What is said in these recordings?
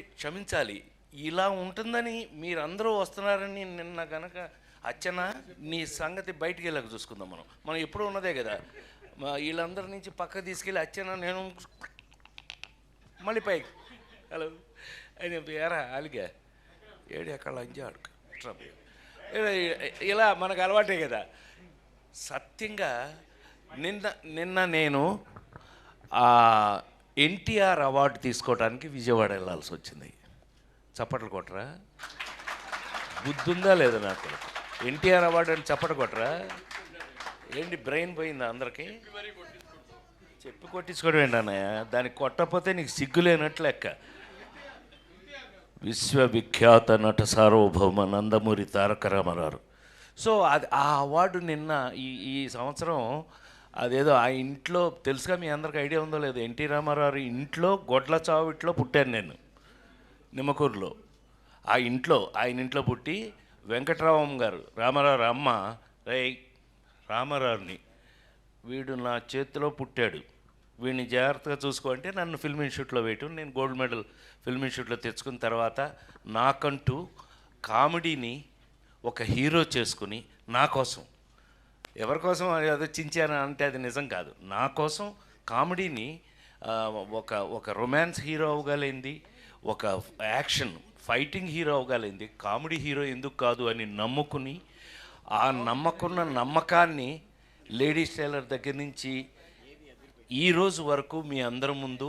క్షమించాలి. ఇలా ఉంటుందని మీరందరూ వస్తున్నారని నిన్న కనుక అచ్చన నీ సంగతి బయటికి వెళ్ళక చూసుకుందాం మనం. మనం ఎప్పుడు ఉన్నదే కదా. వీళ్ళందరి నుంచి పక్క తీసుకెళ్ళి అచ్చన నేను మళ్ళీ పైకి. హలో. అని ఎరా అలిగా ఏడు ఎక్కడ అంజాడు ఇలా మనకు అలవాటే కదా. సత్యంగా నిన్న నిన్న నేను ఎన్టీఆర్ అవార్డు తీసుకోవడానికి విజయవాడ వెళ్ళాల్సి వచ్చింది. చప్పట్లు కొట్టరా? బుద్ధుందా లేదా నాకు? ఎన్టీఆర్ అవార్డు అని చప్పట్లు కొట్టరా? ఏంటి బ్రెయిన్ పోయిందా అందరికీ? చెప్పి కొట్టించుకోవడం ఏంటి అన్నయ్య? దానికి కొట్టకపోతే నీకు సిగ్గులేనట్లు లెక్క. విశ్వవిఖ్యాత నట సార్వభౌమ నందమూరి తారక రామారావు. సో అది ఆ అవార్డు నిన్న ఈ ఈ సంవత్సరం అదేదో ఆ ఇంట్లో తెలుసుగా మీ అందరికి ఐడియా ఉందో లేదు ఎన్టీ రామారావు ఇంట్లో గొడ్ల చావిట్లో పుట్టాను నేను నిమ్మకూరులో. ఆ ఇంట్లో ఆయన ఇంట్లో పుట్టి వెంకటరామం గారు రామారావు అమ్మ రే రామారావుని వీడు నా చేతిలో పుట్టాడు. వీడిని జాగ్రత్తగా చూసుకో అంటే నన్ను ఫిల్మ్ ఇన్స్టిట్యూట్లో వేయటం నేను గోల్డ్ మెడల్ ఫిల్మ్ ఇన్స్టిట్యూట్లో తెచ్చుకున్న తర్వాత నాకంటూ కామెడీని ఒక హీరో చేసుకుని నా కోసం ఎవరి కోసం అదో చించాను అంటే అది నిజం కాదు. నా కోసం కామెడీని ఒక ఒక రొమాన్స్ హీరో అవ్వగలిగింది ఒక యాక్షన్ ఫైటింగ్ హీరో అవ్వగలిగింది కామెడీ హీరో ఎందుకు కాదు అని నమ్ముకుని ఆ నమ్మకున్న నమ్మకాన్ని లేడీస్ టైలర్ దగ్గర నుంచి ఈ రోజు వరకు మీ అందరి ముందు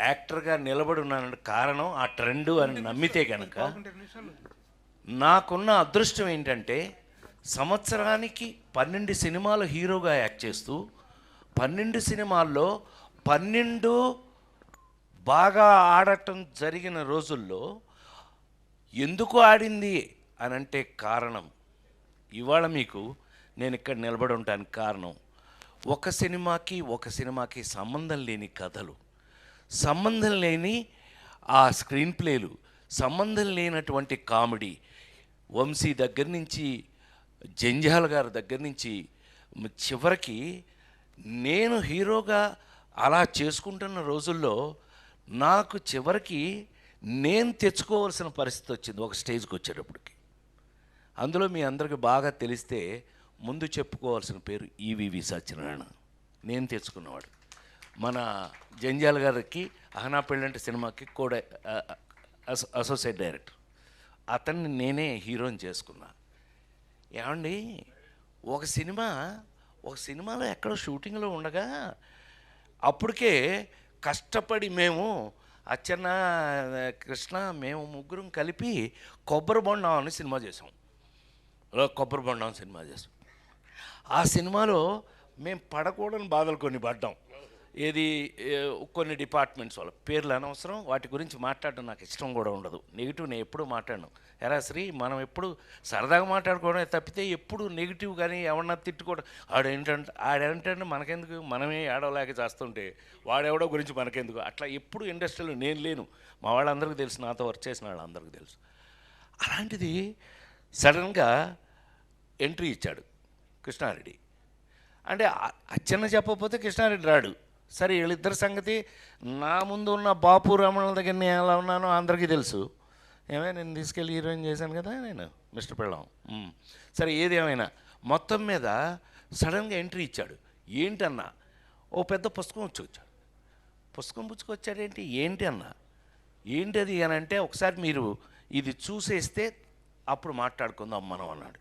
యాక్టర్గా నిలబడి ఉన్నాను కారణం ఆ ట్రెండ్ అని నమ్మితే కనుక నాకున్న అదృష్టం ఏంటంటే సంవత్సరానికి పన్నెండు సినిమాలు హీరోగా యాక్ట్ చేస్తూ పన్నెండు సినిమాల్లో పన్నెండు బాగా ఆడటం జరిగిన రోజుల్లో ఎందుకు ఆడింది అని అంటే కారణం. ఇవాళ మీకు నేను ఇక్కడ నిలబడి ఉండడానికి కారణం ఒక సినిమాకి ఒక సినిమాకి సంబంధం లేని కథలు సంబంధం లేని ఆ స్క్రీన్ ప్లేలు సంబంధం లేనటువంటి కామెడీ. వంశీ దగ్గర నుంచి జంజాల గారి దగ్గర నుంచి చివరికి నేను హీరోగా అలా చేసుకుంటున్న రోజుల్లో నాకు చివరికి నేను తెచ్చుకోవాల్సిన పరిస్థితి వచ్చింది ఒక స్టేజ్కి వచ్చేటప్పటికి. అందులో మీ అందరికి బాగా తెలిస్తే ముందు చెప్పుకోవాల్సిన పేరు ఈవివి సత్యనారాయణ. నేను తెచ్చుకున్నవాడు. మన జంజాల గారికి అహనా పెళ్ళంటి సినిమాకి కూడా అసో- అసోసియేట్ డైరెక్టర్. అతన్ని నేనే హీరోని చేసుకున్నాను ఏమండి ఒక సినిమా ఒక సినిమాలో ఎక్కడో షూటింగ్లో ఉండగా అప్పటికే కష్టపడి మేము అచ్చన్న కృష్ణ మేము ముగ్గురం కలిపి కొబ్బరి బొండం అని సినిమా చేసాం. కొబ్బరి బొండం సినిమా చేసాం. ఆ సినిమాలో మేము పడకూడని బాధలు కొన్ని పడ్డాం. ఏది కొన్ని డిపార్ట్మెంట్స్ వాళ్ళ పేర్లు అనవసరం వాటి గురించి మాట్లాడడం నాకు ఇష్టం కూడా ఉండదు. నెగిటివ్ నేను ఎప్పుడూ మాట్లాడను. ఎలా శ్రీ? మనం ఎప్పుడు సరదాగా మాట్లాడుకోవడమే తప్పితే ఎప్పుడు నెగిటివ్ కానీ ఎవరన్నా తిట్టుకోవడం. ఆడేంటంటే ఆడేంటంటే మనకెందుకు? మనమే ఆడవలేక చేస్తుంటే వాడెవడో గురించి మనకెందుకు? అట్లా ఎప్పుడు ఇండస్ట్రీలో నేను లేను. మా వాళ్ళందరికీ తెలుసు నాతో వర్క్ చేసిన వాళ్ళందరికీ తెలుసు. అలాంటిది సడన్గా ఎంట్రీ ఇచ్చాడు కృష్ణారెడ్డి. అంటే అచ్చన్న చెప్పకపోతే కృష్ణారెడ్డి రాడు. సరే వీళ్ళిద్దరి సంగతి నా ముందు ఉన్న బాపు రమణ దగ్గర నేను ఎలా ఉన్నానో అందరికీ తెలుసు. ఏమైనా నేను తీసుకెళ్ళి హీరోయిన్ చేశాను కదా నేను మిస్టర్ పెళ్ళాం. సరే ఏది ఏమైనా. మొత్తం మీద సడన్గా ఎంట్రీ ఇచ్చాడు. ఏంటన్నా? ఓ పెద్ద పుస్తకం వచ్చి వచ్చాడు పుస్తకం పుచ్చుకొచ్చాడేంటి? ఏంటి అన్న ఏంటి అది అని అంటే ఒకసారి మీరు ఇది చూసేస్తే అప్పుడు మాట్లాడుకుందాం మనం అన్నాడు.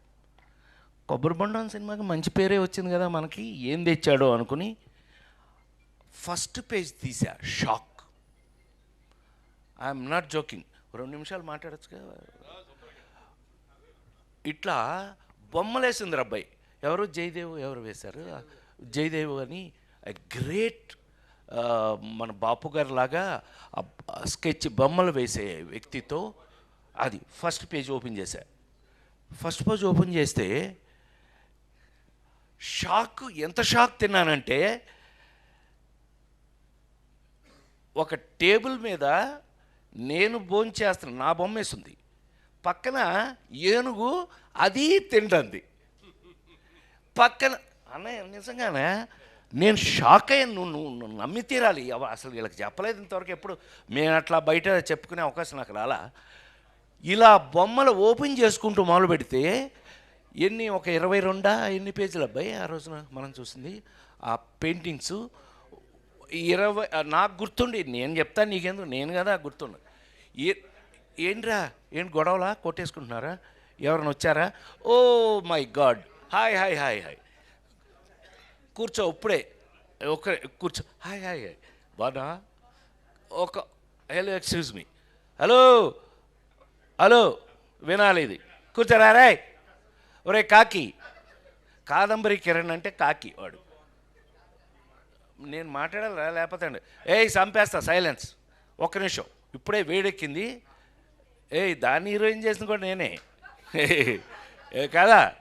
కొబ్బరి బొండం సినిమాకి మంచి పేరే వచ్చింది కదా మనకి ఏం తెచ్చాడో అనుకుని ఫస్ట్ పేజ్ తీసా షాక్. I'm not joking. రెండు నిమిషాలు మాట్లాడచ్చు కదా ఇట్లా బొమ్మలేసింది అబ్బాయి. ఎవరు? జయదేవ్ ఎవరు వేశారు? జయదేవ్ అని గ్రేట్ మన బాపు గారి లాగా స్కెచ్ బొమ్మలు వేసే వ్యక్తితో అది ఫస్ట్ పేజ్ ఓపెన్ చేశా. ఫస్ట్ పేజ్ ఓపెన్ చేస్తే షాక్ ఎంత షాక్ తిన్నానంటే ఒక టేబుల్ మీద నేను భోంచేస్తాను నా బొమ్మ వేసింది పక్కన ఏనుగు అది తింటుంది. పక్కన అన్నయ్య నిజంగానే? నేను షాక్ అయ్యాను నువ్వు నువ్వు నమ్మి తీరాలి. అసలు వీళ్ళకి చెప్పలేదు ఇంతవరకు ఎప్పుడు. మేము అట్లా బయట చెప్పుకునే అవకాశం నాకు రాలా. ఇలా బొమ్మలు ఓపెన్ చేసుకుంటూ మొదలు పెడితే ఎన్ని ఒక ఇరవై రెండా ఎన్ని పేజీలు అబ్బాయి ఆ రోజున మనం చూసింది? ఆ పెయింటింగ్స్ ఇరవై నాకు గుర్తుండి నేను చెప్తాను నీకెందుకు? నేను కదా గుర్తుండ. ఏ- ఏంట్రా? ఏంటి గొడవలా? కొట్టేసుకుంటున్నారా? ఎవరైనా వచ్చారా? ఓ my god. Hi hi hi hi. కూర్చో ఇప్పుడే. ఒక కూర్చో. Hi hi hi. బాగా ఒక hello excuse me. Hello? Hello? వినాలి ఇది. కూర్చోరా రాయ్. ఒరే కాకి. కాదంబరి కిరణ్ అంటే కాకి వాడు. నేను మాట్లాడాలా లేకపోతే అండి. ఏయ్ చంపేస్తా. సైలెన్స్. ఒక్క నిమిషం. ఇప్పుడే వేడెక్కింది. ఏయ్ దాన్ని హీరోయిన్ చేసిన కూడా నేనే. ఏ కదా?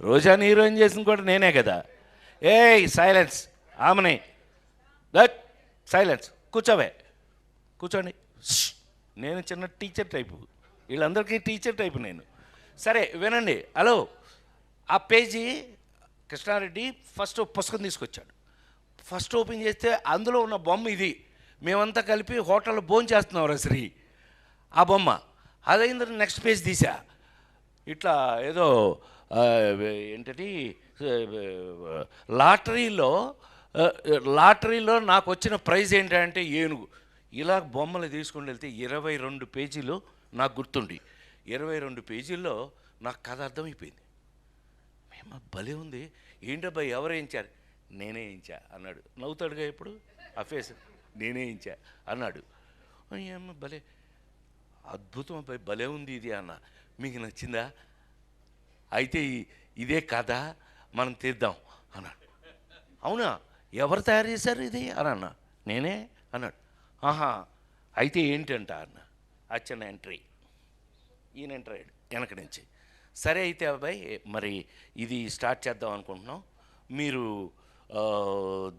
రోజాని హీరోయిన్ చేసిన కూడా నేనే కదా. ఏయ్ సైలెన్స్. ఆమెనే. That silence. కూర్చోవే. కూర్చోండి. నేను చిన్న టీచర్ టైపు. వీళ్ళందరికీ టీచర్ టైపు నేను. సరే వినండి. హలో. ఆ పేజీ కృష్ణారెడ్డి ఫస్ట్ పుస్తకం తీసుకొచ్చాడు. ఫస్ట్ ఓపెన్ చేస్తే అందులో ఉన్న బొమ్మ ఇది. మేమంతా కలిపి హోటల్లో భోజనం చేస్తున్నాం శ్రీ. ఆ బొమ్మ. అదైన తర్వాత నెక్స్ట్ పేజ్ తీసా ఇట్లా ఏదో ఏంటది లాటరీలో లాటరీలో నాకు వచ్చిన ప్రైజ్ ఏంటంటే ఏనుగు. ఇలా బొమ్మలు తీసుకుని వెళ్తే ఇరవై రెండు పేజీలు నాకు గుర్తుండి. ఇరవై రెండు పేజీల్లో నాకు కథ అర్థమైపోయింది. మేము భలే ఉంది. ఏంటబ్బా ఎవరు వేయించారు? నేనే వేయించా అన్నాడు. నవ్వుతాడుగా ఇప్పుడు? ఆ ఫేస్ నేనే వేయించా అన్నాడు. అయ్యమ్మ భలే. అద్భుతం అబ్బాయి భలే ఉంది ఇది అన్న. మీకు నచ్చిందా? అయితే ఇదే కథ మనం తీద్దాం అన్నాడు. అవునా? ఎవరు తయారు చేశారు ఇది? అని అన్న. నేనే? అన్నాడు. ఆహా అయితే ఏంటంట అన్న? అచ్చన్న ఎంట్రీ ఈయన ఎంటర్ అయ్యాడు వెనక నుంచి. సరే అయితే అబ్బాయి మరి ఇది స్టార్ట్ చేద్దాం అనుకుంటున్నాం. మీరు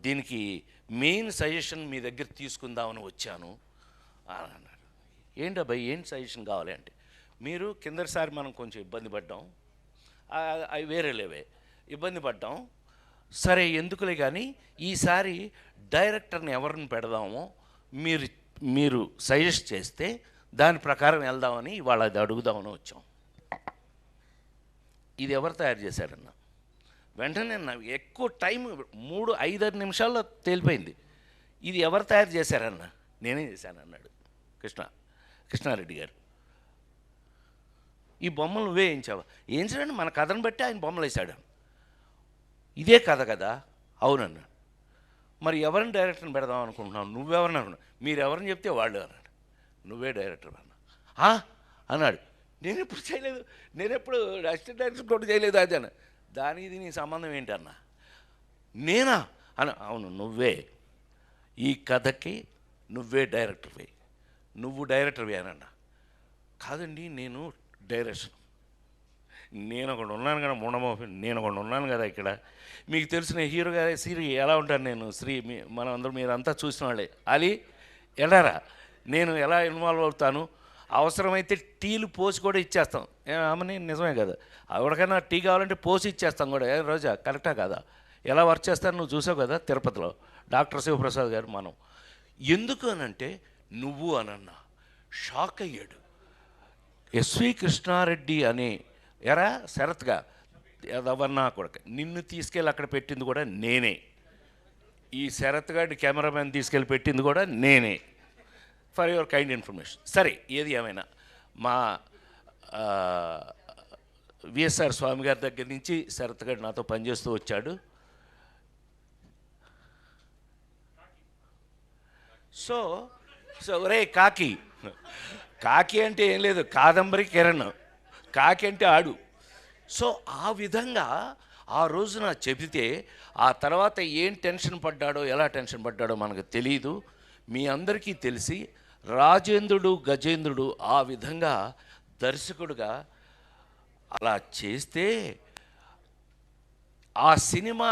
దీనికి మెయిన్ సజెషన్ మీ దగ్గర తీసుకుందామని వచ్చాను. అని అన్నాడు. ఏంటి అబ్బాయి ఏంటి సజెషన్ కావాలి అంటే? మీరు కిందసారి మనం కొంచెం ఇబ్బంది పడ్డాం. అవి వేరే లేవే. ఇబ్బంది పడ్డాం. సరే ఎందుకులే కానీ ఈసారి డైరెక్టర్ని ఎవరిని పెడదామో మీరు మీరు సజెస్ట్ చేస్తే దాని ప్రకారం వెళ్దామని ఇవాళ అది అడుగుదామని వచ్చాం. ఇది ఎవరు తయారు చేశారన్న? వెంటనే ఎక్కువ టైం మూడు ఐదారు నిమిషాల్లో తేలిపోయింది. ఇది ఎవరు తయారు చేశారన్న? నేనే చేశాను అన్నాడు కృష్ణ కృష్ణారెడ్డి గారు. ఈ బొమ్మలు నువ్వే వేయించావా? వేయించడండి మన కథను బట్టి ఆయన బొమ్మలు వేశాడు. ఇదే కథ కదా? అవునన్నాడు మరి ఎవరిని డైరెక్టర్ని పెడదాం అనుకుంటున్నావు? నువ్వెవరిని అనుకున్నావు మీరు ఎవరిని చెప్తే వాళ్ళు అన్నాడు. నువ్వే డైరెక్టర్ అన్న. "ఆ?" అన్నాడు. నేను ఎప్పుడు చేయలేదు. నేను ఎప్పుడు అసిస్టెంట్ డైరెక్టర్ కూడా చేయలేదు అది అన్న దానికి ఇది నీ సంబంధం ఏంటన్నా? నేనా? అని అవును నువ్వే. ఈ కథకి నువ్వే డైరెక్టర్వి నువ్వు డైరెక్టర్వే అన్న కాదండి నేను డైరెక్షన్. నేను ఒకడు ఉన్నాను కదా ముండమోహి నేను ఒకడు ఉన్నాను కదా ఇక్కడ. మీకు తెలిసిన హీరో గారే శ్రీ ఎలా ఉంటాను నేను? శ్రీ మీ మనం అందరూ మీరంతా చూసిన వాళ్ళే. అలీ ఎలారా? నేను ఎలా ఇన్వాల్వ్ అవుతాను? అవసరమైతే టీలు పోసి కూడా ఇచ్చేస్తాం. ఏ, ఆమెని నిజమే కదా. ఎవరికైనా టీ కావాలంటే పోసి ఇచ్చేస్తాం కూడా. ఏ రోజా కరెక్టా కదా? ఎలా వర్క్ చేస్తాను నువ్వు చూసావు కదా తిరుపతిలో? డాక్టర్ శివప్రసాద్ గారు మనం. ఎందుకు అనంటే నువ్వు అనన్నా షాక్ అయ్యాడు. ఎస్వి కృష్ణారెడ్డి అనే ఎరా శరత్గా ఎవరన్నా కొడక. నిన్ను తీసుకెళ్ళి అక్కడ పెట్టింది కూడా నేనే. ఈ శరత్ గారి కెమెరామెన్ తీసుకెళ్ళి పెట్టింది కూడా నేనే. For your kind information. సరే ఏది ఏమైనా మా విఎస్ఆర్ స్వామి గారి దగ్గర నుంచి శరత్ గారు నాతో పనిచేస్తూ వచ్చాడు. సో సో రే కాకి. కాకి అంటే ఏం లేదు కాదంబరి కిరణ్. కాకి అంటే ఆడు. సో ఆ విధంగా ఆ రోజున చెబితే ఆ తర్వాత ఏం టెన్షన్ పడ్డాడో ఎలా టెన్షన్ పడ్డాడో మనకు తెలియదు మీ అందరికీ తెలిసి రాజేంద్రుడు గజేంద్రుడు ఆ విధంగా దర్శకుడుగా అలా చేస్తే ఆ సినిమా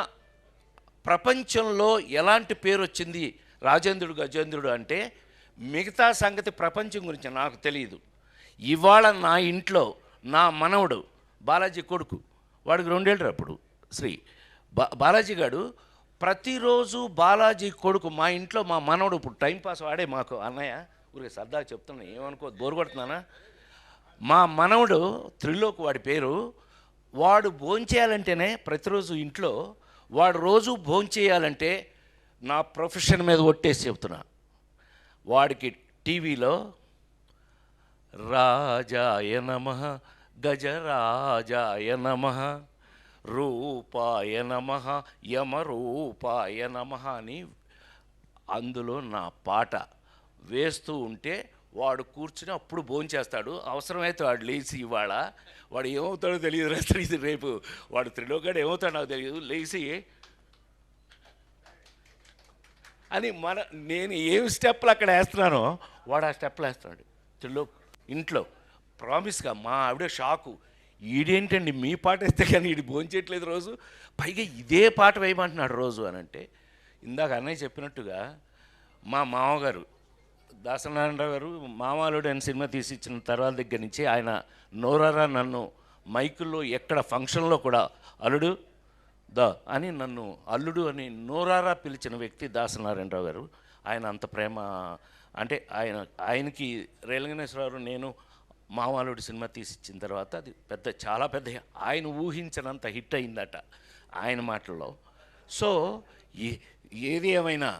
ప్రపంచంలో ఎలాంటి పేరు వచ్చింది రాజేంద్రుడు గజేంద్రుడు అంటే మిగతా సంగతి ప్రపంచం గురించి నాకు తెలియదు ఇవాళ నా ఇంట్లో నా మనవడు బాలాజీ కొడుకు వాడికి రెండేళ్ళు అప్పుడు శ్రీ బా బాలాజీ గారు ప్రతిరోజు బాలాజీ కొడుకు మా ఇంట్లో మా మనవడు ఇప్పుడు టైంపాస్ వాడే మాకు అన్నయ్య. ఊరికి సరదాగా చెప్తున్నా ఏమనుకో దూరగొడుతున్నానా మా మనవడు త్రిలోక్ వాడి పేరు వాడు భోంచేయాలంటేనే ప్రతిరోజు ఇంట్లో వాడు రోజు భోంచేయాలంటే నా ప్రొఫెషన్ మీద ఒట్టేసి చెప్తున్నా. వాడికి టీవీలో రాజాయ నమ గజరాజాయ నమ రూపాయ నమ యమరూపాయ నమ అని అందులో నా పాట. వేస్తూ ఉంటే వాడు కూర్చుని అప్పుడు భోంచేస్తాడు అవసరమైతే వాడు లేచి ఇవాళ వాడు ఏమవుతాడో తెలియదు తెలియదు రేపు. వాడు త్రిలోకాడు ఏమవుతాడో నాకు తెలియదు. లేచి అని మన నేను ఏం స్టెప్లు అక్కడ వేస్తున్నానో వాడు ఆ స్టెప్లు వేస్తున్నాడు. త్రిలో ఇంట్లో ప్రామిస్గా మా ఆవిడ షాకు. ఈడేంటండి మీ పాట వేస్తే కానీ ఈడు భోంచేయట్లేదు రోజు? పైగా ఇదే పాట వేయమంటున్నాడు రోజు అని అంటే ఇందాక అన్నయ్య చెప్పినట్టుగా మా మామగారు దాసనారాయణరావు గారు మామాలుడు అని సినిమా తీసి ఇచ్చిన తర్వాత దగ్గర నుంచి ఆయన నోరారా నన్ను మైకుల్లో ఎక్కడ ఫంక్షన్లో కూడా అల్లుడు దా అని నన్ను అల్లుడు అని నోరారా పిలిచిన వ్యక్తి దాసనారాయణరావు గారు. ఆయన అంత ప్రేమ అంటే ఆయన ఆయనకి రేలంగనేశ్వరరావు నేను మామాలుడు సినిమా తీసి ఇచ్చిన తర్వాత అది పెద్ద చాలా పెద్ద ఆయన ఊహించినంత హిట్ అయిందట ఆయన మాటల్లో. సో ఏ- ఏది ఏమైనా